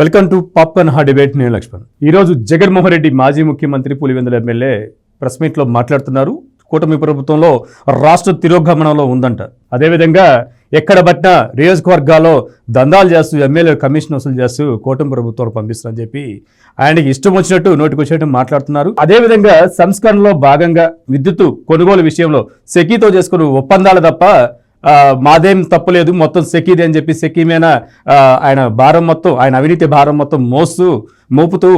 Welcome to popcorn హా debate నేను లక్ష్మణ్. ఈరోజు జగన్మోహన్ రెడ్డి మాజీ ముఖ్యమంత్రి పులివెందుల ఎమ్మెల్యే ప్రెస్ మీట్లో మాట్లాడుతున్నారు. కూటమి ప్రభుత్వంలో రాష్ట్ర తిరోగమనంలో ఉందంట. అదేవిధంగా ఎక్కడ పట్టినా నియోజకవర్గాల్లో దందాలు చేస్తూ ఎమ్మెల్యే కమిషన్ వసూలు చేస్తూ కూటమి ప్రభుత్వాలు పంపిస్తారని చెప్పి ఆయనకి ఇష్టం వచ్చినట్టు నోటికి వచ్చినట్టు మాట్లాడుతున్నారు. అదేవిధంగా సంస్కరణలో భాగంగా విద్యుత్ కొనుగోలు విషయంలో సెకీతో చేసుకున్న ఒప్పందాలు తప్ప మాదేం తప్పులేదు. మొత్తం సెకీది అని చెప్పి సెకీ మీద ఆయన భారం మొత్తం ఆయన అవినీతి భారం మొత్తం మోస్తూ మోపుతూ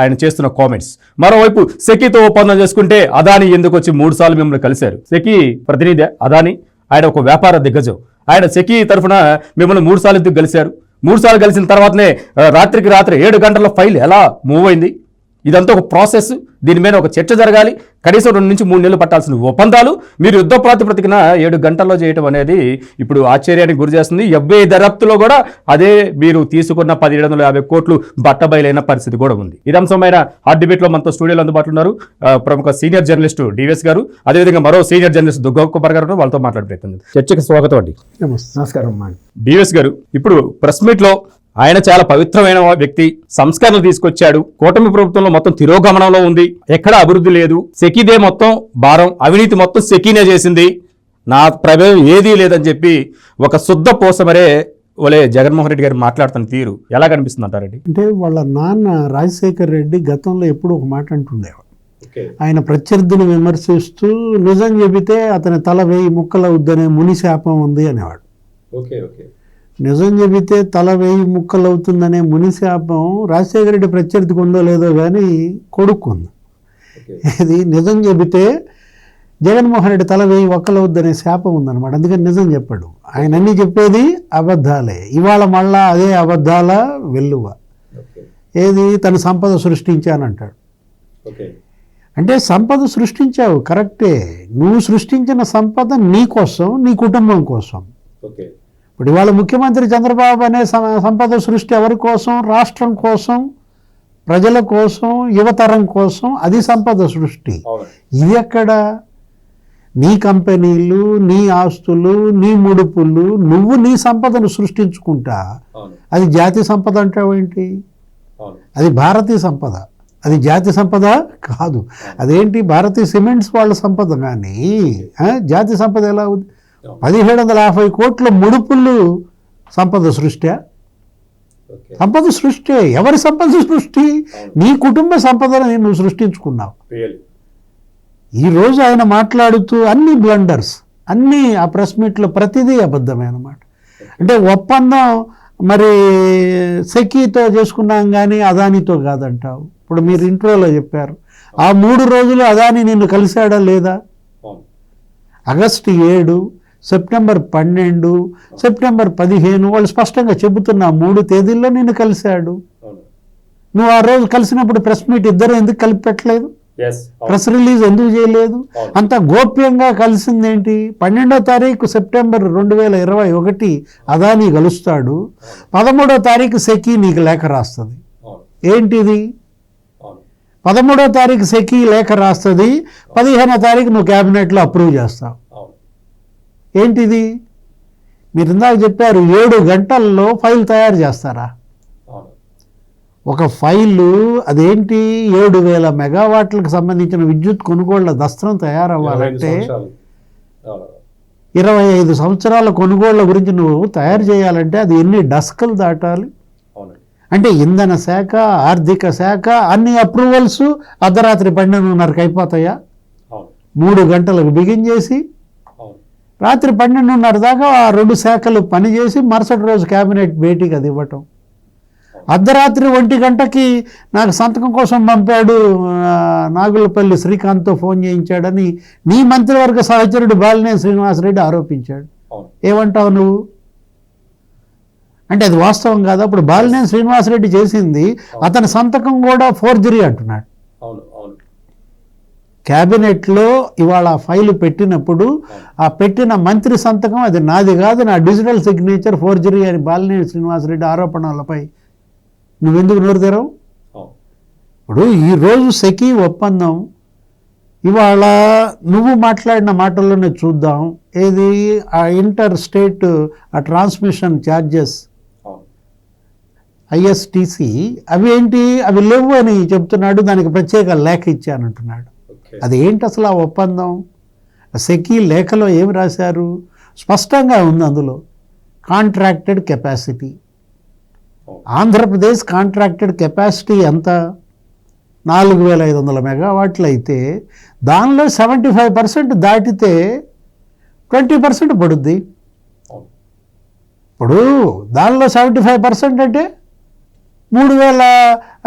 ఆయన చేస్తున్న కామెంట్స్ మరోవైపు సెకీతో ఒప్పందం చేసుకుంటే అదాని ఎందుకు వచ్చి మూడు సార్లు మిమ్మల్ని కలిశారు? సెకీ ప్రతినిధి అదాని ఆయన ఒక వ్యాపార దిగ్గజం. ఆయన సెకీ తరఫున మిమ్మల్ని మూడు సార్లు ఎందుకు కలిశారు? మూడు సార్లు కలిసిన తర్వాతనే రాత్రికి రాత్రి ఏడు గంటల ఫైల్ ఎలా మూవ్ అయింది? ఇదంతా ఒక ప్రాసెస్. దీని మీద ఒక చర్చ జరగాలి. కనీసం రెండు నుంచి మూడు నెలలు పట్టాల్సిన ఒప్పందాలు. మీరు యుద్ధ ప్రాతిపదికన ఏడు గంటల్లో చేయటం అనేది ఇప్పుడు ఆశ్చర్యానికి గురి చేస్తుంది. ఎఫ్ఐ దర్యాప్తులో కూడా అదే మీరు తీసుకున్న పదిహేడు వందల యాభై కోట్లు బట్టబయలైన పరిస్థితి కూడా ఉంది. ఇది అంశమైన హాట్ డిబేట్లో మనతో స్టూడియోలో అందుబాటులో ఉన్నారు. ప్రముఖ సీనియర్ జర్నలిస్టు డివిఎస్ గారు. అదేవిధంగా మరో సీనియర్ జర్నలిస్ట్ దుర్గా కుమార్ గారు. వాళ్ళతో మాట్లాడే ప్రయత్నం చేద్దాం. చర్చకు స్వాగతం అండి. నమస్కారం డివిఎస్ గారు ఇప్పుడు ప్రెస్ మీట్లో ఆయన చాలా పవిత్రమైన వ్యక్తి. సంస్కరణలు తీసుకొచ్చాడు. కూటమి ప్రభుత్వంలో మొత్తం తిరోగమనంలో ఉంది. ఎక్కడ అభివృద్ధి లేదు. సెకీదే మొత్తం భారం. అవినీతి మొత్తం సెకీనే చేసింది. నా ప్రమేయం ఏదీ లేదని చెప్పి ఒక శుద్ధ పోసమరే ఒలే జగన్మోహన్ రెడ్డి గారు మాట్లాడుతున్న తీరు. ఎలా కనిపిస్తుంది అంటారండి? అంటే వాళ్ళ నాన్న రాజశేఖర్ రెడ్డి గతంలో ఎప్పుడు ఒక మాట అంటుండేవాడు. ఆయన ప్రత్యర్థిని విమర్శిస్తూ నిజం చెబితే అతని తల వేయి ముక్కలవుద్దనే ముని శాపం ఉంది అనేవాడు. నిజం చెబితే తల వేయి ముక్కలవుతుందనే ముని శాపం రాజశేఖర రెడ్డి ప్రత్యర్థికి ఉందో లేదో కానీ కొడుకుంది ఇది నిజం చెబితే జగన్మోహన్ రెడ్డి తల వేయి ఒక్కలవుద్దనే శాపం ఉందన్నమాట. అందుకని నిజం చెప్పాడు. ఆయన అన్ని చెప్పేది అబద్ధాలే. ఇవాళ మళ్ళా అదే అబద్ధాల వెల్లువ. ఏది? తన సంపద సృష్టించానంటాడు. అంటే సంపద సృష్టించావు కరెక్టే. నువ్వు సృష్టించిన సంపద నీ కోసం నీ కుటుంబం కోసం. ఇప్పుడు ఇవాళ ముఖ్యమంత్రి చంద్రబాబు అనే సంపద సృష్టి ఎవరి కోసం? రాష్ట్రం కోసం ప్రజల కోసం యువతరం కోసం అది సంపద సృష్టి. ఇది ఎక్కడ? నీ కంపెనీలు నీ ఆస్తులు నీ ముడుపులు నువ్వు నీ సంపదను సృష్టించుకుంటా. అది జాతి సంపద అంటావేంటి అది భారతీయ సంపద. అది జాతి సంపద కాదు. అదేంటి? భారతీయ సిమెంట్స్ వాళ్ళ సంపద కానీ జాతి సంపద ఎలా ఉంది? పదిహేడు వందల యాభై కోట్ల ముడుపులు సంపద సృష్టి సంపద సృష్టి ఎవరి సంపద సృష్టి? నీ కుటుంబ సంపదను నువ్వు సృష్టించుకున్నావు. ఈ రోజు ఆయన మాట్లాడుతూ అన్ని బ్లండర్స్ అన్ని ఆ ప్రెస్ మీట్లో ప్రతిదీ అబద్ధమే అన్నమాట. అంటే ఒప్పందం మరి సెకీతో చేసుకున్నాం కానీ అదానితో కాదంటావు. ఇప్పుడు మీరు ఇంట్రోలో చెప్పారు. ఆ మూడు రోజులు అదాని నిన్ను కలిశాడా లేదా? ఆగస్టు ఏడు సెప్టెంబర్ పన్నెండు సెప్టెంబర్ పదిహేను వాళ్ళు స్పష్టంగా చెబుతున్న మూడు తేదీల్లో నిన్ను కలిశాడు. నువ్వు ఆ రోజు కలిసినప్పుడు ప్రెస్ మీట్ ఇద్దరు ఎందుకు కలిపి పెట్టలేదు ప్రెస్ రిలీజ్ ఎందుకు చేయలేదు? అంత గోప్యంగా కలిసిందేంటి? పన్నెండో తారీఖు సెప్టెంబర్ రెండు వేల ఇరవై ఒకటి అదాని కలుస్తాడు. పదమూడో తారీఖు సెకీ నీకు లేఖ రాస్తుంది. ఏంటిది? పదమూడో తారీఖు సెకీ లేఖ రాస్తుంది. పదిహేనో తారీఖు నువ్వు క్యాబినెట్లో అప్రూవ్ చేస్తావు. ఏంటిది? మీరు ఇందాక చెప్పారు ఏడు గంటల్లో ఫైల్ తయారు చేస్తారా? ఒక ఫైలు అదేంటి? ఏడు వేల మెగావాట్లకు సంబంధించిన విద్యుత్ కొనుగోళ్ళ దస్త్రం తయారవ్వాలంటే ఇరవై ఐదు సంవత్సరాల. కొనుగోళ్ళ గురించి నువ్వు తయారు చేయాలంటే అది ఎన్ని డస్కలు దాటాలి? అంటే ఇంధన శాఖ ఆర్థిక శాఖ అన్ని అప్రూవల్స్ అర్ధరాత్రి పన్నెండున్నరకు అయిపోతాయా? మూడు గంటలకు బిగించేసి రాత్రి పన్నెండున్నర దాకా ఆ రెండు శాఖలు పనిచేసి మరుసటి రోజు కేబినెట్ భేటీకి అది ఇవ్వటం. అర్ధరాత్రి ఒంటి గంటకి నాకు సంతకం కోసం పంపాడు నాగులపల్లి శ్రీకాంత్తో ఫోన్ చేయించాడని నీ మంత్రివర్గ సహచరుడు బాలినేని శ్రీనివాసరెడ్డి ఆరోపించాడు. ఏమంటావు నువ్వు? అంటే అది వాస్తవం కాదు. అప్పుడు బాలినేని శ్రీనివాసరెడ్డి చేసింది అతని సంతకం కూడా ఫోర్జరీ అంటున్నాడు. క్యాబినెట్లో ఇవాళ ఆ ఫైలు పెట్టినప్పుడు ఆ పెట్టిన మంత్రి సంతకం అది నాది కాదు నా డిజిటల్ సిగ్నేచర్ ఫోర్జరీ అని బాలినేని శ్రీనివాసరెడ్డి ఆరోపణలపై. నువ్వెందుకు నోరు తెరవు? ఇప్పుడు ఈరోజు సెకీ ఒప్పందం. ఇవాళ నువ్వు మాట్లాడిన మాటల్లోనే చూద్దాం. ఏది? ఆ ఇంటర్ స్టేట్ ఆ ట్రాన్స్మిషన్ ఛార్జెస్. ఐఎస్టిసి. అవి ఏంటి? అవి లేవు అని చెప్తున్నాడు దానికి ప్రత్యేక లేఖ ఇచ్చానంటున్నాడు. అది ఏంటి అసలు ఆ ఒప్పందం? సెకీ లేఖలో ఏమి రాశారు? స్పష్టంగా ఉంది అందులో. Contracted capacity. Andhra Pradesh contracted capacity ఎంత? నాలుగు వేల ఐదు వందల మెగావాట్లు అయితే దానిలో సెవెంటీ ఫైవ్ పర్సెంట్ దాటితే ట్వంటీ పర్సెంట్ పడుద్ది. ఇప్పుడు దానిలో సెవెంటీ ఫైవ్ పర్సెంట్ అంటే మూడు వేల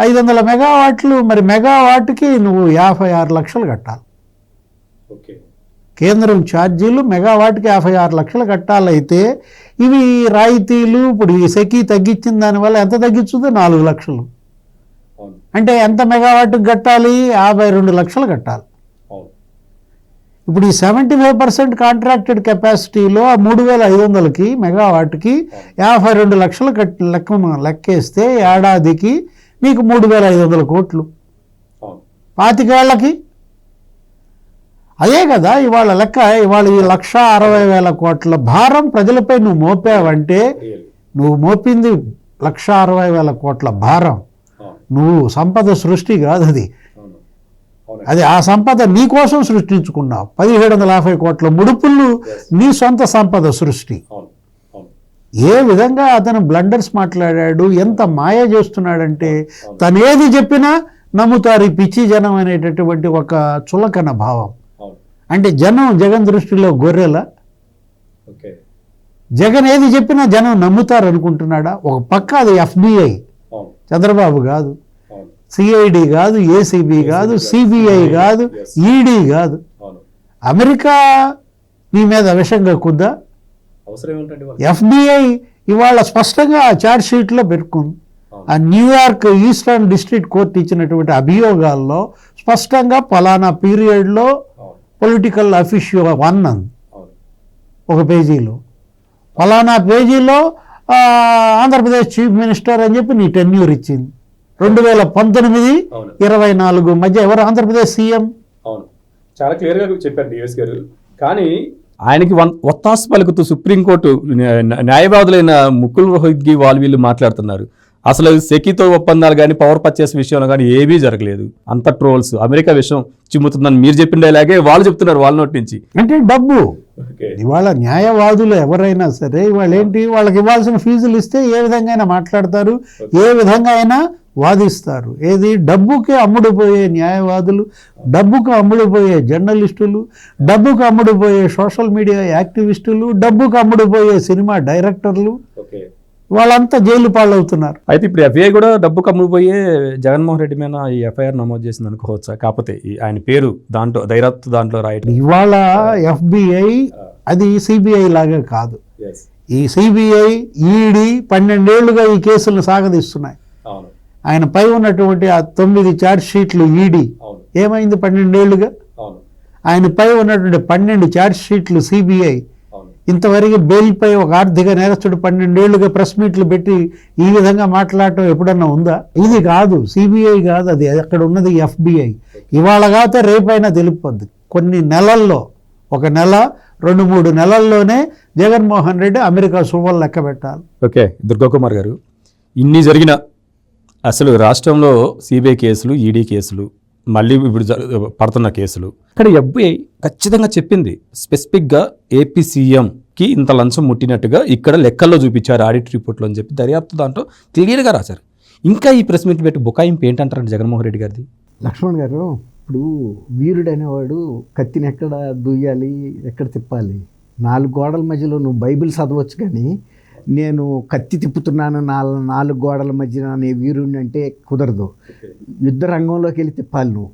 ఐదు వందల మెగావాట్లు. మరి మెగావాట్కి నువ్వు యాభై ఆరు లక్షలు కట్టాలి. కేంద్రం ఛార్జీలు మెగావాట్కి యాభై ఆరు లక్షలు కట్టాలైతే ఇవి రాయితీలు ఇప్పుడు ఈ సెకీ తగ్గించిన దానివల్ల ఎంత తగ్గించుందో నాలుగు లక్షలు. అంటే ఎంత మెగావాట్కి కట్టాలి? యాభై రెండు లక్షలు కట్టాలి. ఇప్పుడు ఈ సెవెంటీ ఫైవ్ పర్సెంట్ కాంట్రాక్టెడ్ కెపాసిటీలో ఆ మూడు వేల ఐదు వందలకి మెగావాట్కి యాభై రెండు లక్షలు కట్ లెక్క లెక్కేస్తే ఏడాదికి మీకు మూడు వేల ఐదు వందల కోట్లు. పాతికేళ్ళకి. అదే కదా ఇవాళ లెక్క ఇవాళ ఈ లక్ష అరవై వేల కోట్ల భారం ప్రజలపై నువ్వు మోపావంటే నువ్వు మోపింది లక్ష అరవై వేల కోట్ల భారం. నువ్వు సంపద సృష్టి కాదు అది అది ఆ సంపద నీ కోసం సృష్టించుకున్నావు. పదిహేడు వందల యాభై కోట్ల ముడుపులు నీ సొంత సంపద సృష్టి. ఏ విధంగా అతను బ్లండర్స్ మాట్లాడాడు ఎంత మాయ చేస్తున్నాడంటే తనేది చెప్పినా నమ్ముతారు ఈ పిచ్చి జనం అనేటటువంటి ఒక చులకన భావం. అంటే జనం జగన్ దృష్టిలో గొర్రెల? జగన్ ఏది చెప్పినా జనం నమ్ముతారు అనుకుంటున్నాడా ఒక పక్క అది ఎఫ్బిఐ. చంద్రబాబు కాదు. సిఐడి కాదు ఏసీబీ కాదు సిబిఐ కాదు ఈడీ కాదు. అమెరికా నీ మీద విషంగా కుద్దా అవసరం ఏమిటండి ఎఫ్బిఐ ఇవాళ స్పష్టంగా ఆ ఛార్జ్ షీట్లో పెట్టుకుంది. ఆ న్యూయార్క్ ఈస్టర్న్ డిస్ట్రిక్ట్ కోర్టు ఇచ్చినటువంటి అభియోగాల్లో స్పష్టంగా పలానా పీరియడ్లో పొలిటికల్ అఫీషియో వన్ అంది. ఒక పేజీలో. ఫలానా పేజీలో ఆంధ్రప్రదేశ్ చీఫ్ మినిస్టర్ అని చెప్పి నీ టెన్యూర్ ఇచ్చింది. రెండు వేల పంతొమ్మిది. ఇరవై నాలుగు మధ్య ఎవరు? ఆంధ్రప్రదేశ్ సీఎం? అవును. చాలా క్లియర్గా చెప్పారు డిఎస్ గారు. కానీ ఆయనకి వన్ ఒత్తాసు పలుకుతూ సుప్రీంకోర్టు న్యా- న్యాయవాదులైన ముకుల్ రోహిత్గి వాళ్ళు వీళ్ళు మాట్లాడుతున్నారు. అసలు సెకీతో ఒప్పందాలు కానీ పవర్ పర్చేస్ విషయంలో కానీ ఏమీ జరగలేదు. అంత ట్రోల్స్. అమెరికా విషయం చిమ్ముతుందని మీరు చెప్పిన డైలాగే వాళ్ళు చెప్తున్నారు వాళ్ళ నోటి నుంచి. అంటే డబ్బు. ఇవాళ న్యాయవాదులు ఎవరైనా సరే ఇవాళ ఏంటి వాళ్ళకి ఇవ్వాల్సిన ఫీజులు ఇస్తే ఏ విధంగా అయినా మాట్లాడతారు. ఏ విధంగా అయినా వాదిస్తారు. ఏది? డబ్బుకి అమ్ముడుపోయే న్యాయవాదులు డబ్బుకు అమ్ముడుపోయే జర్నలిస్టులు డబ్బుకు అమ్ముడుపోయే సోషల్ మీడియా యాక్టివిస్టులు డబ్బుకు అమ్ముడుపోయే సినిమా డైరెక్టర్లు వాళ్ళంతా జైలు పాలవుతున్నారు. అయితే ఇప్పుడు ఎఫ్ఐఐ కూడా డబ్బు కమ్ముకుపోయే జగన్మోహన్ రెడ్డి మీద ఈ ఎఫ్ఐఆర్ నమోదు చేసింది అనుకోవచ్చా? కాకపోతే ఆయన పేరు దాంట్లో ధైర్యత్ దాంట్లో రాయటం. ఇవాళ ఎఫ్బిఐ అది సిబిఐ లాగా కాదు. ఈ సిబిఐ ఈడీ పన్నెండేళ్ళుగా ఈ కేసులను సాగదీస్తున్నాయి. అవును. ఆయన పై ఉన్నటువంటి ఆ తొమ్మిది ఛార్జ్ షీట్లు ఈడీ ఏమైంది పన్నెండేళ్ళుగా ఆయన పై ఉన్నటువంటి పన్నెండు ఛార్జ్ షీట్లు సిబిఐ ఇంతవరకు బెయిల్పై ఒక ఆర్థిక నేరస్తుడు పన్నెండేళ్ళుగా ప్రెస్ మీట్లు పెట్టి ఈ విధంగా మాట్లాడటం ఎప్పుడన్నా ఉందా? ఇది కాదు. సిబిఐ కాదు అది. అక్కడ ఉన్నది ఎఫ్బిఐ ఇవాళ కాకపోతే రేపైనా తెలిసిపోద్ది కొన్ని నెలల్లో ఒక నెల రెండు మూడు నెలల్లోనే జగన్మోహన్ రెడ్డి అమెరికా సువ్వలు లెక్క పెట్టాలి. ఓకే. దుర్గాకుమార్ గారు ఇన్ని జరిగిన అసలు రాష్ట్రంలో సిబిఐ కేసులు ఈడీ కేసులు మళ్ళీ ఇప్పుడు జరు- పడుతున్న కేసులు. ఇక్కడ ఎఫ్బిఐ ఖచ్చితంగా చెప్పింది. స్పెసిఫిక్గా ఏపీ సీఎంకి ఇంత లంచం ముట్టినట్టుగా ఇక్కడ లెక్కల్లో చూపించారు ఆడిట్ రిపోర్ట్లో అని చెప్పి దర్యాప్తు దాంట్లో క్లియర్గా రాశారు. ఇంకా ఈ ప్రెస్ మీట్ పెట్టి బుకాయింపు ఏంటంటారండి జగన్మోహన్ రెడ్డి గారిది? లక్ష్మణ్ గారు ఇప్పుడు వీరుడు అనేవాడు కత్తిని ఎక్కడ దుయ్యాలి ఎక్కడ తిప్పాలి? నాలుగు గోడల మధ్యలో నువ్వు బైబిల్ చదవచ్చు కానీ నేను కత్తి తిప్పుతున్నాను నాలుగు నాలుగు గోడల మధ్యన నే వీరుడిని అంటే కుదరదు. యుద్ధ రంగంలోకి వెళ్ళి తిప్పాలి నువ్వు.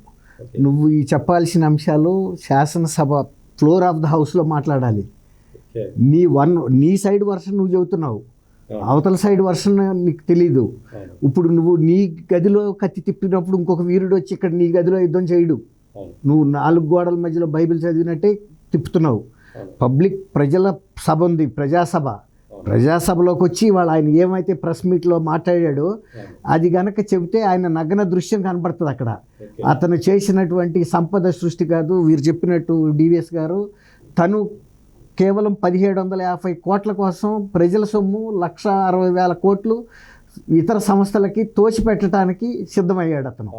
నువ్వు ఈ చెప్పాల్సిన అంశాలు శాసనసభ ఫ్లోర్ ఆఫ్ ద హౌస్లో మాట్లాడాలి. నీ వన్ నీ సైడ్ వర్షన్ నువ్వు చెబుతున్నావు. అవతల సైడ్ వర్షన్ నీకు తెలీదు. ఇప్పుడు నువ్వు నీ గదిలో కత్తి తిప్పినప్పుడు ఇంకొక వీరుడు వచ్చి ఇక్కడ నీ గదిలో యుద్ధం చేయడు. నువ్వు నాలుగు గోడల మధ్యలో బైబిల్ చదివినట్టే తిప్పుతున్నావు. పబ్లిక్ ప్రజల సభ ఉంది ప్రజాసభ. ప్రజాసభలోకి వచ్చి వాళ్ళు ఆయన ఏమైతే ప్రెస్ మీట్లో మాట్లాడాడో అది గనక చెబితే ఆయన నగ్న దృశ్యం కనపడుతుంది అక్కడ. అతను చేసినటువంటి సంపద సృష్టి కాదు వీరు చెప్పినట్టు డివిఎస్ గారు. తను కేవలం పదిహేడు వందల యాభై కోట్ల కోసం ప్రజల సొమ్ము లక్ష అరవై వేల కోట్లు ఇతర సంస్థలకి తోచిపెట్టడానికి సిద్ధమయ్యాడు అతను.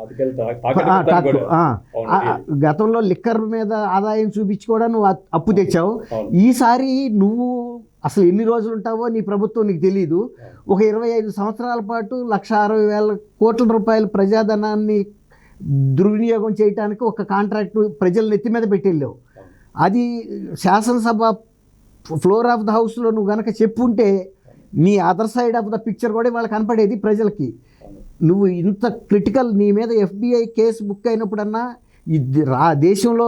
గతంలో లిక్కర్ మీద ఆదాయం చూపించి కూడా నువ్వు అప్పు తెచ్చావు. ఈసారి నువ్వు అసలు ఎన్ని రోజులు ఉంటావో నీ ప్రభుత్వం నీకు తెలియదు ఒక ఇరవై ఐదు సంవత్సరాల పాటు లక్ష అరవై వేల కోట్ల రూపాయల ప్రజాధనాన్ని దుర్వినియోగం చేయడానికి ఒక కాంట్రాక్ట్ ప్రజల నెత్తి మీద పెట్టెళ్ళావు. అది శాసనసభ ఫ్లోర్ ఆఫ్ ద హౌస్లో నువ్వు గనక చెప్పుంటే నీ other side of the picture కూడా వాళ్ళకి కనపడేది ప్రజలకి. నువ్వు ఇంత క్రిటికల్ నీ మీద ఎఫ్బిఐ కేసు బుక్ అయినప్పుడన్నా రా దేశంలో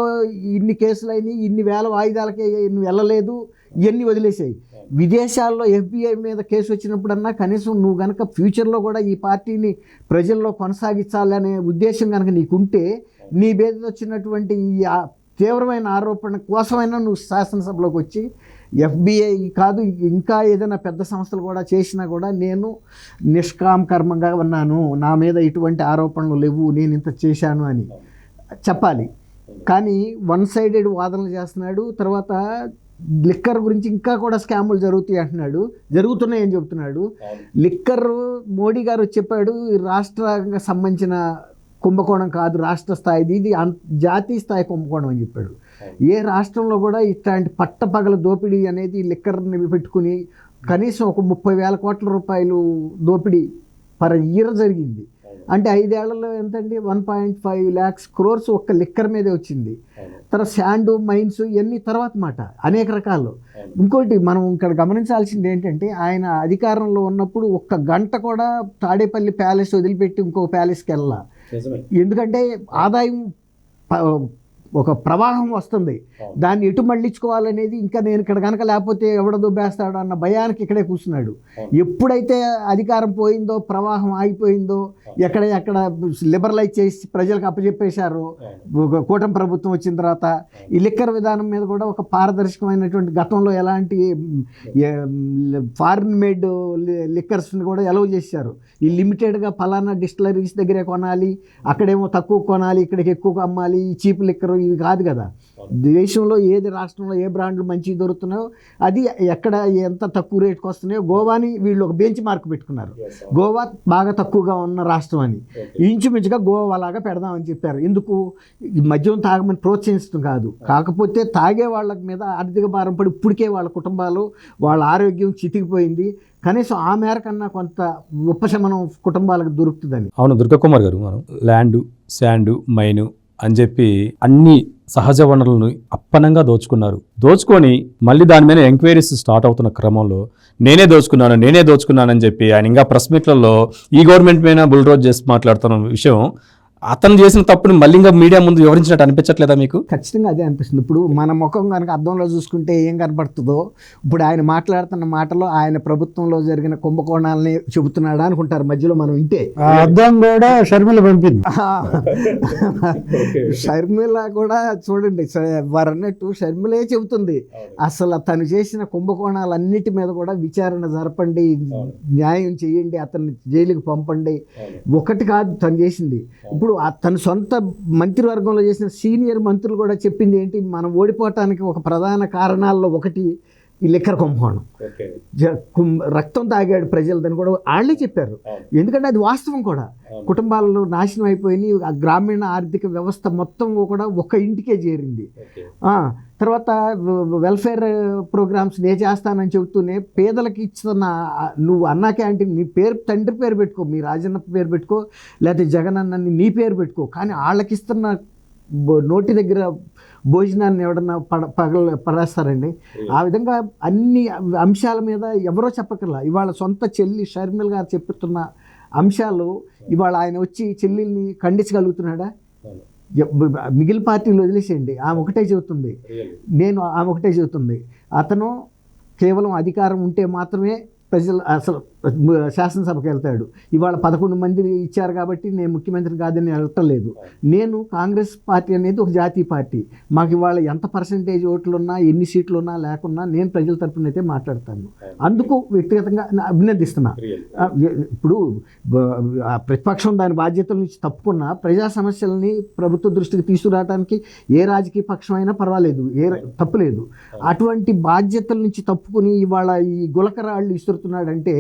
ఇన్ని కేసులు అయినాయి ఇన్ని వేల వాయిదాలకి నువ్వు వెళ్ళలేదు ఇవన్నీ వదిలేసాయి. విదేశాల్లో ఎఫ్బిఐ మీద కేసు వచ్చినప్పుడన్నా కనీసం నువ్వు గనక ఫ్యూచర్లో కూడా ఈ పార్టీని ప్రజల్లో కొనసాగించాలనే ఉద్దేశం కనుక నీకుంటే నీ మీద వచ్చినటువంటి ఈ తీవ్రమైన ఆరోపణ కోసమైనా నువ్వు శాసనసభలోకి వచ్చి ఎఫ్బిఐ కాదు ఇంకా ఏదైనా పెద్ద సంస్థలు కూడా చేసినా కూడా నేను నిష్కామకర్మంగా ఉన్నాను. నా మీద ఇటువంటి ఆరోపణలు లేవు నేను ఇంత చేశాను అని చెప్పాలి. కానీ వన్ సైడెడ్ వాదనలు చేస్తున్నాడు తర్వాత లిక్కర్ గురించి ఇంకా కూడా స్కాములు జరుగుతాయి అంటున్నాడు. జరుగుతున్నాయని చెబుతున్నాడు లిక్కర్ మోడీ గారు వచ్చి చెప్పాడు ఈ రాష్ట్రానికి సంబంధించిన కుంభకోణం కాదు రాష్ట్ర స్థాయిది ఇది జాతీయ స్థాయి కుంభకోణం అని చెప్పాడు. ఏ రాష్ట్రంలో కూడా ఇట్లాంటి పట్టపగల దోపిడీ అనేది లిక్కర్ని పెట్టుకుని కనీసం ఒక ముప్పై వేల కోట్ల రూపాయలు దోపిడీ పర్ ఇయర్ జరిగింది. అంటే ఐదేళ్ళలో ఎంతండి? One point five lakhs crores ఒక్క లిక్కర్ మీదే వచ్చింది. తర్వాత శాండ్ మైన్స్ ఇవన్నీ తర్వాత మాట. అనేక రకాలు. ఇంకోటి మనం ఇక్కడ గమనించాల్సింది ఏంటంటే ఆయన అధికారంలో ఉన్నప్పుడు ఒక్క గంట కూడా తాడేపల్లి ప్యాలెస్ వదిలిపెట్టి ఇంకో ప్యాలెస్కి వెళ్ళాల. ఎందుకంటే ఆదాయం ఒక ప్రవాహం వస్తుంది. దాన్ని ఎటు మళ్ళించుకోవాలనేది ఇంకా నేను ఇక్కడ కనుక లేకపోతే ఎవడ దుబ్బేస్తాడు అన్న భయానికి ఇక్కడే కూర్చున్నాడు. ఎప్పుడైతే అధికారం పోయిందో ప్రవాహం ఆగిపోయిందో ఎక్కడ ఎక్కడ లిబరలైజ్ చేసి ప్రజలకు అప్పచెప్పేశారో కూటమి ప్రభుత్వం వచ్చిన తర్వాత ఈ లిక్కర్ విధానం మీద కూడా ఒక పారదర్శకమైనటువంటి గతంలో ఎలాంటి ఫారిన్ మేడ్ లిక్కర్స్ని కూడా ఎలవ్ చేశారు. ఈ లిమిటెడ్గా ఫలానా డిస్టిలరీస్ దగ్గరే కొనాలి అక్కడేమో తక్కువ కొనాలి ఇక్కడికి ఎక్కువ అమ్మాలి ఈ చీప్ లిక్కర్ ఇవి కాదు కదా. దేశంలో ఏది రాష్ట్రంలో ఏ బ్రాండ్లు మంచివి దొరుకుతున్నాయో అది ఎక్కడ ఎంత తక్కువ రేటుకి వస్తున్నాయో గోవాని వీళ్ళు ఒక బెంచ్ మార్క్ పెట్టుకున్నారు. గోవా బాగా తక్కువగా ఉన్న రాష్ట్రం అని ఇంచుమించుగా గోవా లాగా పెడదామని చెప్పారు. ఎందుకు? ఈ మద్యం తాగమని ప్రోత్సహించడం కాదు. కాకపోతే తాగే వాళ్ళ మీద ఆర్థిక భారం పడి ఇప్పటికే వాళ్ళ కుటుంబాలు వాళ్ళ ఆరోగ్యం చితికిపోయింది. కనీసం ఆ మేరకన్నా కొంత ఉపశమనం కుటుంబాలకు దొరుకుతుందని. అవును దుర్గకుమార్ గారు మనం ల్యాండ్ శాండ్ మైను అని చెప్పి అన్ని సహజ వనరులను అప్పనంగా దోచుకున్నారు. దోచుకొని మళ్ళీ దాని మీద ఎంక్వైరీస్ స్టార్ట్ అవుతున్న క్రమంలో నేనే దోచుకున్నాను నేనే దోచుకున్నానని చెప్పి ఆయన ఇంకా ప్రెస్ మీట్లలో ఈ గవర్నమెంట్ మీద బుల్రోజ్ చేసి మాట్లాడుతున్న విషయం అతను చేసిన తప్పుని మళ్ళీ ఇంకా మీడియా ముందు వివరించినట్టు అనిపించట్లేదా మీకు? ఖచ్చితంగా అదే అనిపిస్తుంది. ఇప్పుడు మన ముఖం కనుక అద్దంలో చూసుకుంటే ఏం కనపడుతుందో ఇప్పుడు ఆయన మాట్లాడుతున్న మాటలో ఆయన ప్రభుత్వంలో జరిగిన కుంభకోణాలని చెబుతున్నాడా అనుకుంటారు. మధ్యలో మనం వింటే. ఆ అద్దం కూడా షర్మిల పంపింది. షర్మిల కూడా చూడండి వారు అన్నట్టు షర్మిలే చెబుతుంది. అసలు తను చేసిన కుంభకోణాలన్నిటి మీద కూడా విచారణ జరపండి న్యాయం చేయండి అతన్ని జైలుకి పంపండి. ఒకటి కాదు తను చేసింది. ఇప్పుడు తన సొంత మంత్రివర్గంలో చేసిన సీనియర్ మంత్రులు కూడా చెప్పింది ఏంటి? మనం ఓడిపోవటానికి ఒక ప్రధాన కారణాల్లో ఒకటి ఈ లిక్కర్ కుంభకోణం. రక్తం తాగాడు ప్రజలదని కూడా వాళ్ళే చెప్పారు. ఎందుకంటే అది వాస్తవం కూడా. కుటుంబాలు నాశనం అయిపోయినాయి. ఆ గ్రామీణ ఆర్థిక వ్యవస్థ మొత్తం కూడా ఒక ఇంటికే చేరింది. తర్వాత వెల్ఫేర్ ప్రోగ్రామ్స్ నేను చేస్తానని చెబుతూనే పేదలకు ఇస్తున్న నువ్వు అన్నా క్యాంటీన్ నీ పేరు తండ్రి పేరు పెట్టుకో మీ రాజన్న పేరు పెట్టుకో లేకపోతే జగన్ అన్నని నీ పేరు పెట్టుకో కానీ వాళ్ళకి ఇస్తున్న నోటి దగ్గర భోజనాన్ని ఎవడన్నా పడ పగల పడేస్తారండి. ఆ విధంగా అన్ని అంశాల మీద ఎవరో చెప్పకర్లా ఇవాళ సొంత చెల్లి షర్మిల్ గారు చెప్తున్న అంశాలు ఇవాళ ఆయన వచ్చి చెల్లెల్ని ఖండించగలుగుతున్నాడా? మిగిలిన పార్టీలు వదిలేసేయండి. ఆమె ఒకటే చెబుతుంది. నేను ఆమె ఒకటే చెబుతుంది. అతను కేవలం అధికారం ఉంటే మాత్రమే ప్రజలు అసలు శాసనసభకు వెళ్తాడు. ఇవాళ పదకొండు మంది ఇచ్చారు కాబట్టి నేను ముఖ్యమంత్రి కాదని వెళ్ళటలేదు నేను కాంగ్రెస్ పార్టీ అనేది ఒక జాతీయ పార్టీ. మాకు ఇవాళ ఎంత పర్సంటేజ్ ఓట్లు ఉన్నా ఎన్ని సీట్లు ఉన్నా లేకున్నా నేను ప్రజల తరపున అయితే మాట్లాడతాను. అందుకు వ్యక్తిగతంగా అభినందిస్తున్నా. ఇప్పుడు ప్రతిపక్షం దాని బాధ్యతల నుంచి తప్పుకున్న ప్రజా సమస్యలని ప్రభుత్వ దృష్టికి తీసుకురావడానికి ఏ రాజకీయ పక్షం అయినా పర్వాలేదు. ఏ తప్పులేదు అటువంటి బాధ్యతల నుంచి తప్పుకుని ఇవాళ ఈ గులకరాళ్ళు ఇస్తున్నాడంటే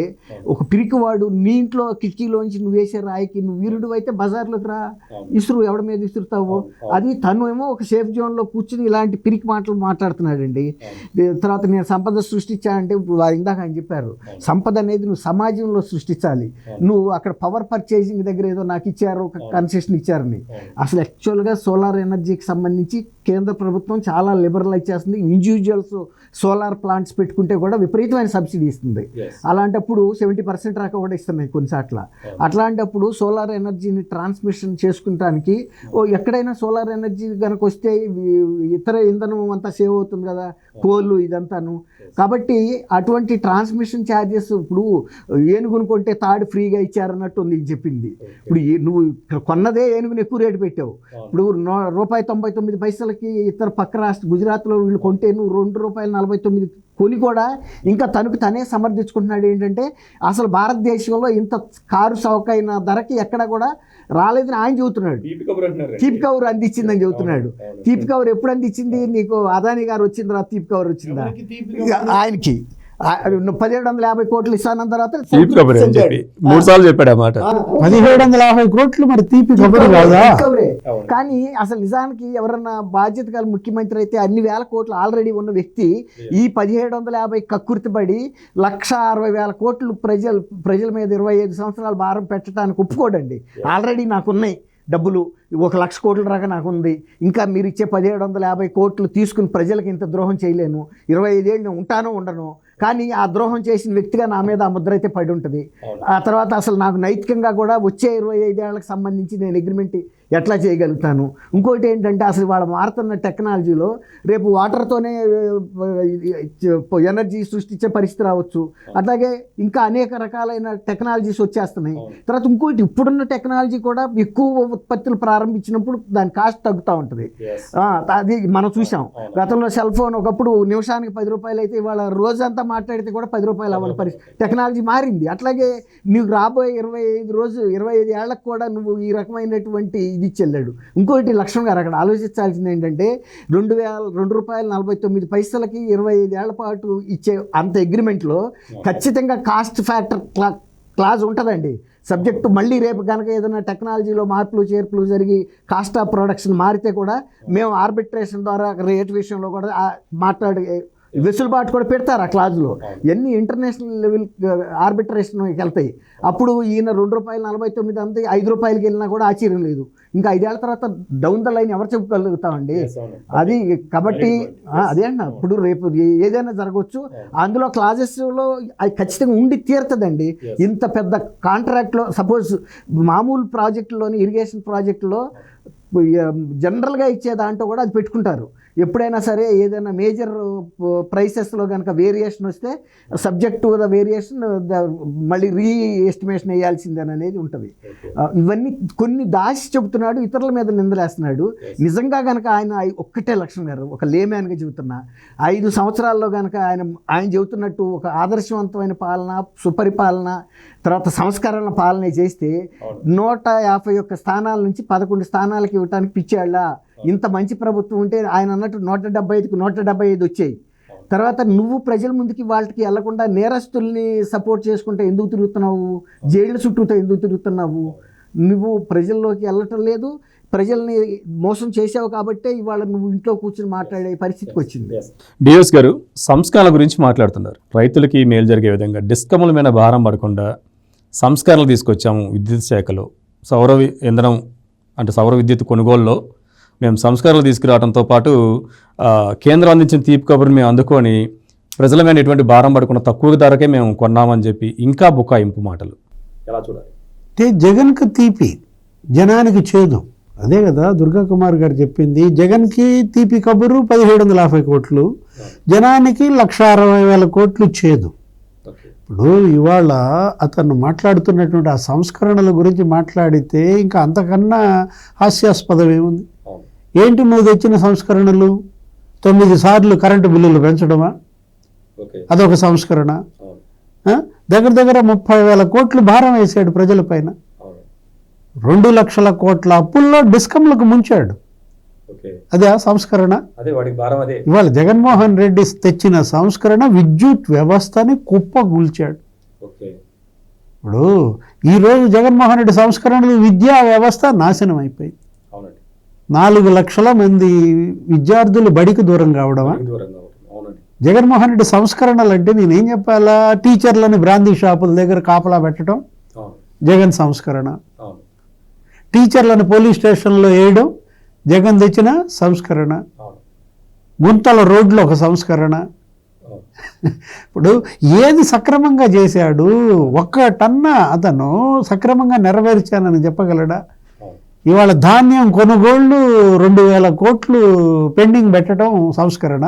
ఒక పిరికివాడు నీ ఇంట్లో కిటికీలోంచి నువ్వు వేసే రాయికి నువ్వు వీరుడు అయితే బజార్లోకి రా. ఇసురు ఎవడి మీద ఇసురుతావు? అది తను ఏమో ఒక సేఫ్ జోన్లో కూర్చుని ఇలాంటి పిరికి మాటలు మాట్లాడుతున్నాడండి. తర్వాత నేను సంపద సృష్టించా అంటే ఇప్పుడు వా- ఇందాక ఆయన చెప్పారు సంపద అనేది నువ్వు సమాజంలో సృష్టించాలి. నువ్వు అక్కడ పవర్ పర్చేసింగ్ దగ్గర ఏదో నాకు ఇచ్చారు ఒక కన్సెషన్ ఇచ్చారని. అసలు యాక్చువల్గా సోలార్ ఎనర్జీకి సంబంధించి కేంద్ర ప్రభుత్వం చాలా లిబరలైజ్ చేస్తుంది. ఇండివిజువల్స్ సోలార్ ప్లాంట్స్ పెట్టుకుంటే కూడా విపరీతమైన సబ్సిడీ ఇస్తుంది. అలాంటప్పుడు సెవెంటీ పర్సెంట్ రాక కూడా ఇస్తున్నాయి కొన్ని చోట్ల అట్లాంటప్పుడు సోలార్ ఎనర్జీని ట్రాన్స్మిషన్ చేసుకుంటానికి ఓ ఎక్కడైనా సోలార్ ఎనర్జీ కనుక వస్తే ఇతర ఇంధనం అంతా సేవ్ అవుతుంది కదా కోళ్ళు ఇదంతాను. కాబట్టి అటువంటి ట్రాన్స్మిషన్ ఛార్జెస్ ఇప్పుడు ఏనుగును కొంటే తాడు ఫ్రీగా ఇచ్చారన్నట్టు ఉంది చెప్పింది. ఇప్పుడు నువ్వు కొన్నదే ఏనుగుని ఎక్కువ రేటు పెట్టావు. ఇప్పుడు రూపాయి తొంభై తొమ్మిది పైసలకి ఇతర పక్క రాష్ట్ర గుజరాత్లో వీళ్ళు కొంటే నువ్వు రెండు రూపాయలు నలభై తొమ్మిది కొని కూడా ఇంకా తనకు తనే సమర్థించుకుంటున్నాడు ఏంటంటే అసలు భారతదేశంలో ఇంత కారు చౌకైన ధరకి ఎక్కడ కూడా రాలేదని ఆయన చెబుతున్నాడు. తీపి కవర్ అందించిందని చెబుతున్నాడు. తీపి కవర్ ఎప్పుడు అందించింది? నీకు అదాని గారు వచ్చిన తర్వాత తీపి కవర్ వచ్చిందా? ఆయనకి. పదిహేడు వందల యాభై కోట్లు ఇస్తానన్న తర్వాత తీపి కబురే అని చెప్పి. మూడు సార్లు చెప్పాడు ఆ మాట. పదిహేడు వందల యాభై కోట్లు మరి తీపి కబురు కాదా? కవరే. కానీ అసలు నిజానికి ఎవరన్నా బాధ్యత గల ముఖ్యమంత్రి అయితే అన్ని వేల కోట్లు ఆల్రెడీ ఉన్న వ్యక్తి ఈ పదిహేడు వందల యాభై కక్కుర్తిపడి లక్ష అరవై వేల కోట్లు ప్రజలు ప్రజల మీద ఇరవై ఐదు సంవత్సరాలు భారం పెట్టడానికి ఒప్పుకోడండి. ఆల్రెడీ నాకున్నాయి డబ్బులు. ఒక లక్ష కోట్ల దాకా నాకు ఉంది ఇంకా మీరు ఇచ్చే పదిహేడు వందల యాభై కోట్లు తీసుకుని ప్రజలకు ఇంత ద్రోహం చేయలేను. ఇరవై ఐదేళ్ళు నేను ఉంటానో ఉండను కానీ ఆ ద్రోహం చేసిన వ్యక్తిగా నా మీద ఆ ముద్ర అయితే పడి ఉంటుంది. ఆ తర్వాత అసలు నాకు నైతికంగా కూడా వచ్చే ఇరవై ఐదేళ్ళకు సంబంధించి నేను అగ్రిమెంట్ ఎట్లా చేయగలుగుతాను? ఇంకోటి ఏంటంటే అసలు వాళ్ళ మారుతున్న టెక్నాలజీలో రేపు వాటర్తోనే ఎనర్జీ సృష్టించే పరిస్థితి రావచ్చు. అట్లాగే ఇంకా అనేక రకాలైన టెక్నాలజీస్ వచ్చేస్తున్నాయి. తర్వాత ఇంకోటి ఇప్పుడున్న టెక్నాలజీ కూడా ఎక్కువ ఉత్పత్తులు ప్రారంభించినప్పుడు దాని కాస్ట్ తగ్గుతూ ఉంటుంది. అది మనం చూసాం. గతంలో సెల్ ఫోన్ ఒకప్పుడు నిమిషానికి పది రూపాయలు అయితే ఇవాళ రోజంతా మాట్లాడితే కూడా పది రూపాయలు అవ్వాలి పరిస్థితి. టెక్నాలజీ మారింది. అట్లాగే నీకు రాబోయే ఇరవై ఐదు రోజు ఇరవై ఐదు ఏళ్ళకు కూడా నువ్వు ఈ రకమైనటువంటి ఇది చెల్లాడు ఇంకోటి లక్ష్మణ్ గారు అక్కడ ఆలోచించాల్సింది ఏంటంటే రెండు వేల రెండు రూపాయలు నలభై తొమ్మిది పైసలకి ఇరవై ఐదు ఏళ్ళ పాటు ఇచ్చే అంత అగ్రిమెంట్లో ఖచ్చితంగా కాస్ట్ ఫ్యాక్టర్ క్లా క్లాజ్ ఉంటుందండి. సబ్జెక్టు మళ్ళీ రేపు కనుక ఏదైనా టెక్నాలజీలో మార్పులు చేర్పులు జరిగి కాస్ట్ ఆఫ్ ప్రొడక్షన్ మారితే కూడా మేము ఆర్బిట్రేషన్ ద్వారా రేట్ విషయంలో కూడా మాట్లాడే వెసులుబాటు కూడా పెడతారు ఆ క్లాజ్లో ఎన్ని ఇంటర్నేషనల్ లెవెల్ ఆర్బిట్రేషన్ వెళ్తాయి. అప్పుడు ఈయన రెండు రూపాయలు నలభై తొమ్మిది అంతే ఐదు రూపాయలకి వెళ్ళినా కూడా ఆశ్చర్యం లేదు. ఇంకా ఐదేళ్ళ తర్వాత డౌన్ ద లైన్ ఎవరు చెప్పగలుగుతామండి? అది కాబట్టి అదే అన్న. ఇప్పుడు రేపు ఏదైనా జరగవచ్చు. అందులో క్లాజెస్లో అది ఖచ్చితంగా ఉండి తీరుతుందండి. ఇంత పెద్ద కాంట్రాక్ట్లో సపోజ్ మామూలు ప్రాజెక్టులోని ఇరిగేషన్ ప్రాజెక్టులో జనరల్గా ఇచ్చే దాంట్లో కూడా అది పెట్టుకుంటారు. ఎప్పుడైనా సరే ఏదైనా మేజర్ ప్రైసెస్లో కనుక వేరియేషన్ వస్తే సబ్జెక్ట్ టు ద వేరియేషన్ మళ్ళీ రీ ఎస్టిమేషన్ వేయాల్సిందని అనేది ఉంటుంది. ఆ, ఇవన్నీ కొన్ని దాచి చెబుతున్నాడు ఇతరుల మీద నిందలేస్తున్నాడు. నిజంగా కనుక ఆయన ఒక్కటే లక్ష్మణ్ గారు. ఒక లేమ్యాన్గా చెబుతున్నా. ఐదు సంవత్సరాల్లో కనుక ఆయన ఆయన చెబుతున్నట్టు ఒక ఆదర్శవంతమైన పాలన సుపరిపాలన తర్వాత సంస్కరణ పాలన చేస్తే నూట యాభై ఒక్క స్థానాల నుంచి పదకొండు స్థానాలకి ఇవ్వటానికి పిచ్చాళ్ళ. ఇంత మంచి ప్రభుత్వం ఉంటే ఆయన అన్నట్టు నూట డెబ్బై ఐదుకి నూట డెబ్బై ఐదు వచ్చాయి. తర్వాత నువ్వు ప్రజల ముందుకి వాళ్ళకి వెళ్ళకుండా నేరస్తుల్ని సపోర్ట్ చేసుకుంటే ఎందుకు తిరుగుతున్నావు? జైళ్ళ చుట్టూతో ఎందుకు తిరుగుతున్నావు? నువ్వు ప్రజల్లోకి వెళ్ళటం లేదు. ప్రజల్ని మోసం చేసావు కాబట్టే ఇవాళ నువ్వు ఇంట్లో కూర్చొని మాట్లాడే పరిస్థితికి వచ్చింది. డిఎస్ గారు సంస్కరణల గురించి మాట్లాడుతున్నారు. రైతులకి మేలు జరిగే విధంగా డిస్కముల మీద భారం పడకుండా సంస్కరణలు తీసుకొచ్చాము విద్యుత్ శాఖలో. సౌర ఇంధనం అంటే సౌర విద్యుత్ కొనుగోలులో మేము సంస్కరణలు తీసుకురావడంతో పాటు ఆ, కేంద్రం అందించిన తీపి కబుర్ని మేము అందుకొని ప్రజల మీద ఎటువంటి భారం పడకుండా తక్కువ ధరకే మేము కొన్నామని చెప్పి ఇంకా బుకాయింపు మాటలు. ఎలా చూడాలి? అంటే జగన్కి తీపి జనానికి చేదు. అదే కదా దుర్గా కుమార్ గారు చెప్పింది జగన్కి తీపి కబురు పదిహేడు వందల యాభై కోట్లు జనానికి లక్ష అరవై వేల కోట్లు చేదు. ఇప్పుడు ఇవాళ అతను మాట్లాడుతున్నటువంటి ఆ సంస్కరణల గురించి మాట్లాడితే ఇంకా అంతకన్నా హాస్యాస్పదం ఏముంది? ఏంటి నువ్వు తెచ్చిన సంస్కరణలు? తొమ్మిది సార్లు కరెంటు బిల్లులు పెంచడమా? అదొక సంస్కరణ? దగ్గర దగ్గర ముప్పై వేల కోట్లు భారం వేసాడు ప్రజలపైన రెండు లక్షల కోట్ల అప్పుల్లో డిస్కంలకు ముంచాడు. అదే ఆ సంస్కరణ? ఇవాళ జగన్మోహన్ రెడ్డి తెచ్చిన సంస్కరణ విద్యుత్ వ్యవస్థని కుప్పగూల్చాడు. ఇప్పుడు ఈరోజు జగన్మోహన్ రెడ్డి సంస్కరణలు విద్యా వ్యవస్థ నాశనం అయిపోయింది. నాలుగు లక్షల మంది విద్యార్థులు బడికి దూరం కావడమా? జగన్మోహన్ రెడ్డి సంస్కరణలు అంటే నేనేం చెప్పాలా? టీచర్లని బ్రాందీ షాపుల దగ్గర కాపలా పెట్టడం? జగన్ సంస్కరణ. టీచర్లను పోలీస్ స్టేషన్లో వేయడం? జగన్ తెచ్చిన సంస్కరణ. గుంతల రోడ్లు ఒక సంస్కరణ. ఇప్పుడు ఏది సక్రమంగా చేశాడు ఒక్క టన్న అతను సక్రమంగా నెరవేర్చానని చెప్పగలడా? ఇవాళ ధాన్యం కొనుగోళ్ళు రెండు వేల కోట్లు పెండింగ్ పెట్టడం సంస్కరణ.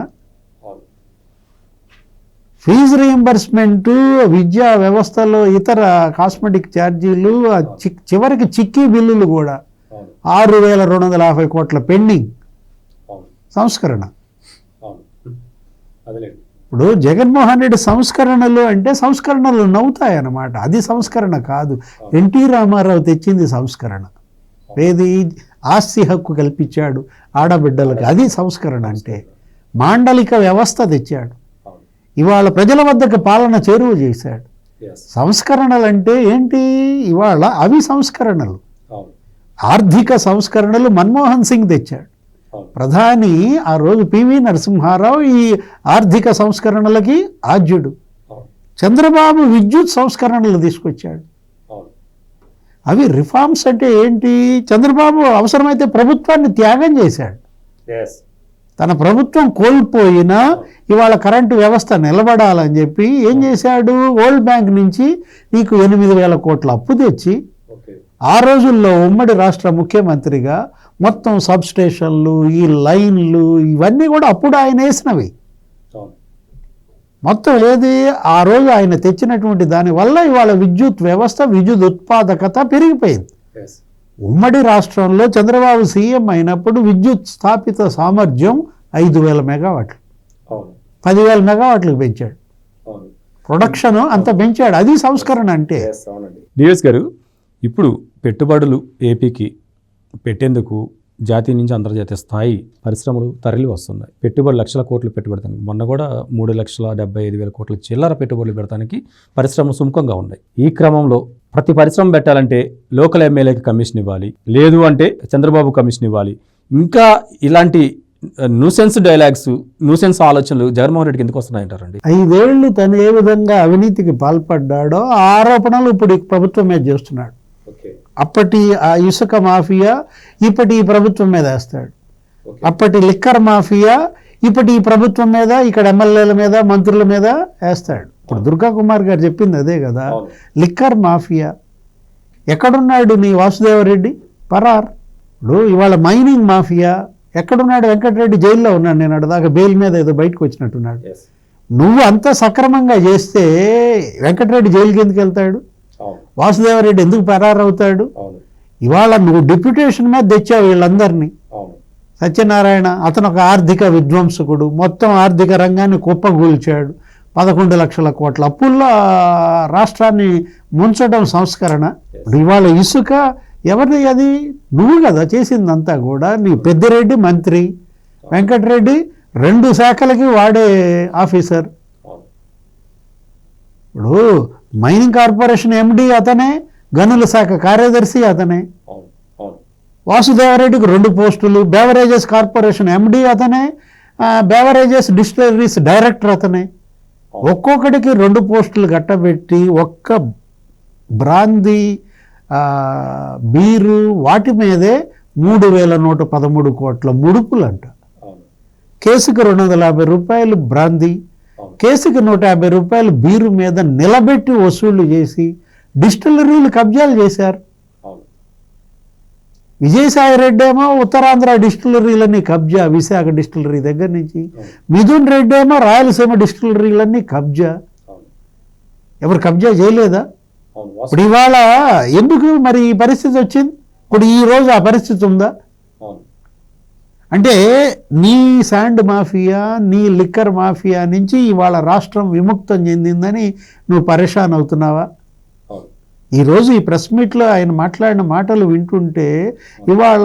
ఫీజు రీఎంబర్స్మెంట్ విద్యా వ్యవస్థలో ఇతర కాస్మెటిక్ ఛార్జీలు చివరికి చిక్కీ బిల్లులు కూడా. ఆరు వేల రెండు వందల యాభై కోట్ల పెండింగ్ సంస్కరణ. ఇప్పుడు జగన్మోహన్ రెడ్డి సంస్కరణలు అంటే సంస్కరణలు నవ్వుతాయన్నమాట. అది సంస్కరణ కాదు. ఎన్టీ రామారావు తెచ్చింది సంస్కరణ. ఏది? ఆస్తి హక్కు కల్పించాడు ఆడబిడ్డలకు. అది సంస్కరణ అంటే. మాండలిక వ్యవస్థ తెచ్చాడు. ఇవాళ ప్రజల వద్దకు పాలన చేరువ చేశాడు. సంస్కరణలు అంటే ఏంటి? ఇవాళ అవి సంస్కరణలు. ఆర్థిక సంస్కరణలు మన్మోహన్ సింగ్ తెచ్చాడు. ప్రధాని ఆ రోజు పివి నరసింహారావు ఈ ఆర్థిక సంస్కరణలకి ఆద్యుడు చంద్రబాబు విద్యుత్ సంస్కరణలు తీసుకొచ్చాడు. అవి రిఫార్మ్స్ అంటే ఏంటి? చంద్రబాబు అవసరమైతే ప్రభుత్వాన్ని త్యాగం చేశాడు. తన ప్రభుత్వం కోల్పోయినా ఇవాళ కరెంటు వ్యవస్థ నిలబడాలని చెప్పి ఏం చేశాడు? వరల్డ్ బ్యాంక్ నుంచి నీకు ఎనిమిది వేల కోట్ల అప్పు తెచ్చి ఆ రోజుల్లో ఉమ్మడి రాష్ట్ర ముఖ్యమంత్రిగా మొత్తం సబ్ స్టేషన్లు ఈ లైన్లు ఇవన్నీ కూడా అప్పుడు ఆయన వేసినవి. అవును. మొత్తం ఏది ఆ రోజు ఆయన తెచ్చినటువంటి దానివల్ల ఇవాళ విద్యుత్ వ్యవస్థ విద్యుత్ ఉత్పాదకత పెరిగిపోయింది. ఉమ్మడి రాష్ట్రంలో చంద్రబాబు సీఎం అయినప్పుడు విద్యుత్ స్థాపిత సామర్థ్యం ఐదు వేల మెగావాట్లు. అవును. పదివేల మెగావాట్లకు పెంచాడు. అవును. ప్రొడక్షన్ అంత పెంచాడు. అది సంస్కరణ అంటే. డిఎస్ గారు ఇప్పుడు పెట్టుబడులు ఏపీకి పెట్టేందుకు జాతీయ నుంచి అంతర్జాతీయ స్థాయి పరిశ్రమలు తరలి వస్తున్నాయి. పెట్టుబడి లక్షల కోట్లు పెట్టుబడతానికి. మొన్న కూడా మూడు లక్షల డెబ్బై ఐదు వేల కోట్ల చిల్లర పెట్టుబడులు పెడతానికి పరిశ్రమలు సుముఖంగా ఉన్నాయి. ఈ క్రమంలో ప్రతి పరిశ్రమ పెట్టాలంటే లోకల్ ఎమ్మెల్యేకి కమిషన్ ఇవ్వాలి. లేదు అంటే చంద్రబాబు కమిషన్ ఇవ్వాలి. ఇంకా ఇలాంటి న్యూసెన్స్ డైలాగ్స్ న్యూసెన్స్ ఆలోచనలు జగన్మోహన్ రెడ్డికి ఎందుకు వస్తున్నాయంటారండి? ఐదేళ్ళు తను ఏ విధంగా అవినీతికి పాల్పడ్డాడో ఆ ఆరోపణలు ఇప్పుడు ఈ ప్రభుత్వం మీద చేస్తున్నాడు. ఓకే. అప్పటి ఆ ఇసుక మాఫియా ఇప్పటి ఈ ప్రభుత్వం మీద వేస్తాడు. అప్పటి లిక్కర్ మాఫియా ఇప్పటి ఈ ప్రభుత్వం మీద ఇక్కడ ఎమ్మెల్యేల మీద మంత్రుల మీద వేస్తాడు. ఇప్పుడు దుర్గా కుమార్ గారు చెప్పింది అదే కదా. Liquor mafia. ఎక్కడున్నాడు నీ వాసుదేవరెడ్డి? పరార్. ఇప్పుడు ఇవాళ మైనింగ్ మాఫియా. ఎక్కడున్నాడు వెంకటరెడ్డి? జైల్లో ఉన్నాడు. నేను అడదాకా బెయిల్ మీద ఏదో బయటకు వచ్చినట్టున్నాడు. నువ్వు అంత సక్రమంగా చేస్తే వెంకటరెడ్డి జైలుకి ఎందుకు వెళ్తాడు? వాసుదేవరెడ్డి ఎందుకు పరారవుతాడు? అవును. ఇవాళ నువ్వు డిప్యుటేషన్ మీద తెచ్చావు వీళ్ళందరినీ. సత్యనారాయణ అతను ఒక ఆర్థిక విధ్వంసకుడు మొత్తం ఆర్థిక రంగాన్ని కుప్పగూల్చాడు. పదకొండు లక్షల కోట్ల అప్పుల్లో రాష్ట్రాన్ని ముంచడం సంస్కరణ. ఇవాళ ఇసుక ఎవరిది అది? నువ్వు కదా చేసిందంతా కూడా నీ పెద్దిరెడ్డి మంత్రి. వెంకటరెడ్డి రెండు శాఖలకి వాడే ఆఫీసర్. ఇప్పుడు మైనింగ్ కార్పొరేషన్ ఎండి అతనే గనుల శాఖ కార్యదర్శి అతనే. వాసుదేవరెడ్డికి రెండు పోస్టులు బేవరేజెస్ కార్పొరేషన్ ఎండి అతనే బేవరేజెస్ డిస్టిలరీస్ డైరెక్టర్ అతనే. ఒక్కొక్కడికి రెండు పోస్టులు గట్టబెట్టి ఒక్క బ్రాందీ బీరు వాటి మీదే మూడు వేల నూట పదమూడు కోట్ల ముడుపులంట. కేసుకి రెండు వందల యాభై రూపాయలు బ్రాందీ కేసుకి నూట యాభై రూపాయలు బీరు మీద నిలబెట్టి వసూళ్ళు చేసి డిస్టిలరీలు కబ్జాలు చేశారు. అవును. విజయసాయి రెడ్డి ఏమో ఉత్తరాంధ్ర డిస్టిలరీలన్నీ కబ్జా విశాఖ డిస్టిలరీ దగ్గర నుంచి. మిథున్ రెడ్డి ఏమో రాయలసీమ డిస్టిలరీలన్నీ కబ్జా. ఎవరు కబ్జా చేయలేదా? ఇప్పుడు ఇవాళ ఎందుకు మరి ఈ పరిస్థితి వచ్చింది? ఇప్పుడు ఈ రోజు ఆ పరిస్థితి ఉందా? అంటే నీ శాండ్ మాఫియా నీ లిక్కర్ మాఫియా నుంచి ఇవాళ రాష్ట్రం విముక్తం చెందిందని నువ్వు పరేషాన్ అవుతున్నావా? అవును. ఈరోజు ఈ ప్రెస్ మీట్లో ఆయన మాట్లాడిన మాటలు వింటుంటే ఇవాళ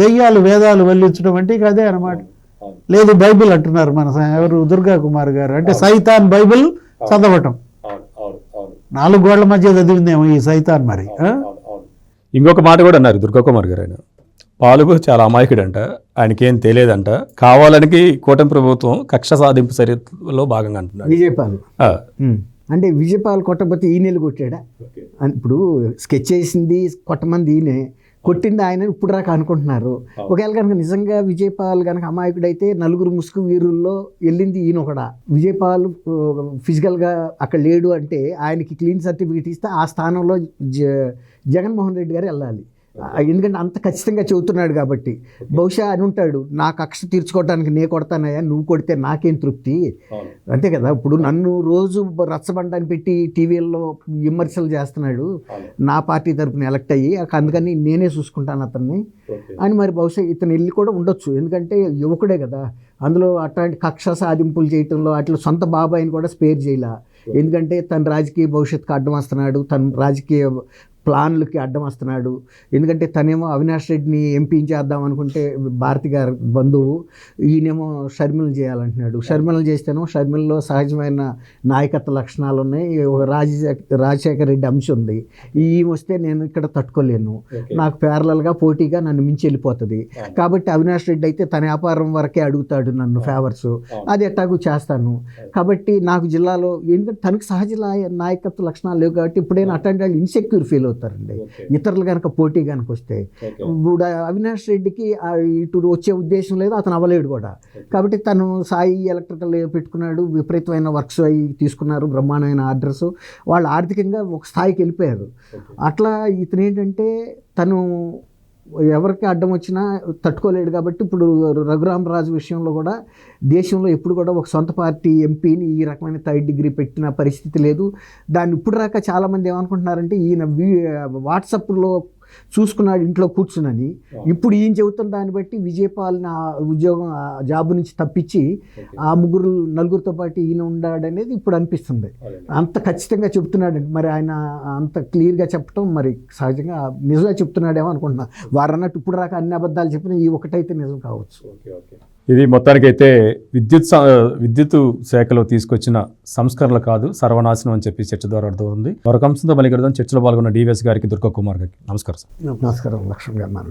దెయ్యాలు వేదాలు వల్లించడం అంటే ఇక అదే అనమాట లేదు బైబిల్ అంటున్నారు మన ఎవరు? దుర్గా కుమార్ గారు. అంటే సైతాన్ బైబిల్ చదవటం. అవును అవును అవును. నాలుగు గోడల మధ్య చదివిందేమో ఈ సైతాన్ మరి? ఇంకొక మాట కూడా అన్నారు దుర్గాకుమార్ గారు ఆయన. పాలుగు చాలా అమాయకుడంట. ఆయనకేం తెలియదంట. కావాలనికి కూటమి ప్రభుత్వం కక్ష సాధింపు చర్యలో భాగంగా అంటున్నాడు. విజయపాల్. అంటే విజయపాల్ కొట్టకపోతే ఈయనలు కొట్టాడా? ఇప్పుడు స్కెచ్ చేసింది కొట్టమంది ఈయనే. కొట్టింది ఆయన ఇప్పుడు దాకా అనుకుంటున్నారు. ఒకవేళ కనుక నిజంగా విజయపాల్ కనుక అమాయకుడైతే నలుగురు ముసుగు వీరుల్లో వెళ్ళింది ఈయన ఒకడా విజయపాల్ ఫిజికల్గా అక్కడ లేడు అంటే ఆయనకి క్లీన్ సర్టిఫికేట్ ఇస్తే ఆ స్థానంలో జ జగన్మోహన్ రెడ్డి గారు వెళ్ళాలి. ఎందుకంటే అంత ఖచ్చితంగా చెబుతున్నాడు కాబట్టి. బహుశా అని ఉంటాడు నా కక్ష తీర్చుకోవడానికి నే కొడతానయ్యా నువ్వు కొడితే నాకేం తృప్తి? అంతే కదా ఇప్పుడు నన్ను రోజు రచ్చబండాన్ని పెట్టి టీవీల్లో విమర్శలు చేస్తున్నాడు నా పార్టీ తరపున ఎలక్ట్ అయ్యి అందుకని నేనే చూసుకుంటాను అతన్ని అని మరి బహుశా ఇతను వెళ్ళి కూడా ఉండొచ్చు. ఎందుకంటే యువకుడే కదా అందులో అట్లాంటి కక్ష సాధింపులు చేయటంలో అట్లా సొంత బాబాయిని కూడా స్పేర్ చేయలే. ఎందుకంటే తన రాజకీయ భవిష్యత్తుకు అడ్డం వస్తున్నాడు తన రాజకీయ ప్లాన్లకి అడ్డం వస్తున్నాడు. ఎందుకంటే తనేమో అవినాష్ రెడ్డిని ఎంపీ చేద్దాం అనుకుంటే భారతి గారి బంధువు ఈయనేమో షర్మిలను చేయాలంటున్నాడు. షర్మిలను చేస్తేనో షర్మిలలో సహజమైన నాయకత్వ లక్షణాలు ఉన్నాయి. ఒక రాజశేఖర రాజశేఖర రెడ్డి అంశం ఉంది. ఈ వస్తే నేను ఇక్కడ తట్టుకోలేను. నాకు ప్యారలల్గా పోటీగా నన్ను మించి వెళ్ళిపోతుంది. కాబట్టి అవినాష్ రెడ్డి అయితే తన వ్యాపారం వరకే అడుగుతాడు నన్ను ఫేవర్స్. అది ఎట్టాగు చేస్తాను. కాబట్టి నాకు జిల్లాలో ఎందుకంటే తనకు సహజ నాయ- నాయకత్వ లక్షణాలు లేవు కాబట్టి ఇప్పుడైనా వాళ్ళు ఇన్సెక్యూర్ ఫీల్ అవుతారండి ఇతరులు కనుక పోటీ కనుక వస్తే ఇప్పుడు అవినాష్ రెడ్డికి ఇటు వచ్చే ఉద్దేశం లేదు అతను అవ్వలేడు కూడా. కాబట్టి తను సాయి ఎలక్ట్రికల్ పెట్టుకున్నాడు విపరీతమైన వర్క్స్ అవి తీసుకున్నారు బ్రహ్మాండమైన ఆర్డర్స్. వాళ్ళు ఆర్థికంగా ఒక స్థాయికి వెళ్ళిపోయారు. అట్లా ఇతను ఏంటంటే తను ఎవరికి అడ్డం వచ్చినా తట్టుకోలేడు కాబట్టి ఇప్పుడు రఘురామరాజు విషయంలో కూడా దేశంలో ఎప్పుడు కూడా ఒక సొంత పార్టీ ఎంపీని ఈ రకమైన థర్డ్ డిగ్రీ పెట్టిన పరిస్థితి లేదు. దాన్ని ఇప్పుడు రాక చాలామంది ఏమనుకుంటున్నారంటే ఈయన వీ- వాట్సాప్లో చూసుకున్నాడు ఇంట్లో కూర్చునని. ఇప్పుడు ఈయన చెబుతున్న దాన్ని బట్టి విజయపాల్ని ఆ ఉద్యోగం ఆ జాబ్ నుంచి తప్పించి ఆ ముగ్గురు నలుగురితో పాటు ఈయన ఉన్నాడనేది ఇప్పుడు అనిపిస్తుంది. అంత ఖచ్చితంగా చెప్తున్నాడండి మరి ఆయన అంత క్లియర్గా చెప్పడం మరి సహజంగా నిజంగా చెప్తున్నాడేమో అనుకుంటున్నా. వారు అన్నట్టు ఇప్పుడు దాకా అన్ని అబద్ధాలు చెప్పిన ఈ ఒకటైతే నిజం కావచ్చు. ఇది మొత్తానికైతే విద్యుత్ విద్యుత్ శాఖలో తీసుకొచ్చిన సంస్కరణలు కాదు సర్వనాశనం అని చెప్పి చర్చ ద్వారా అర్థమవుతుంది. మరొక అంశంతో మళ్ళీ కలుద్దాం. చర్చలో పాల్గొన్న డివిఎస్ గారికి దుర్గా కుమార్ గారికి నమస్కారం సార్. నమస్కారం. లక్ష్మణ్ గారు మన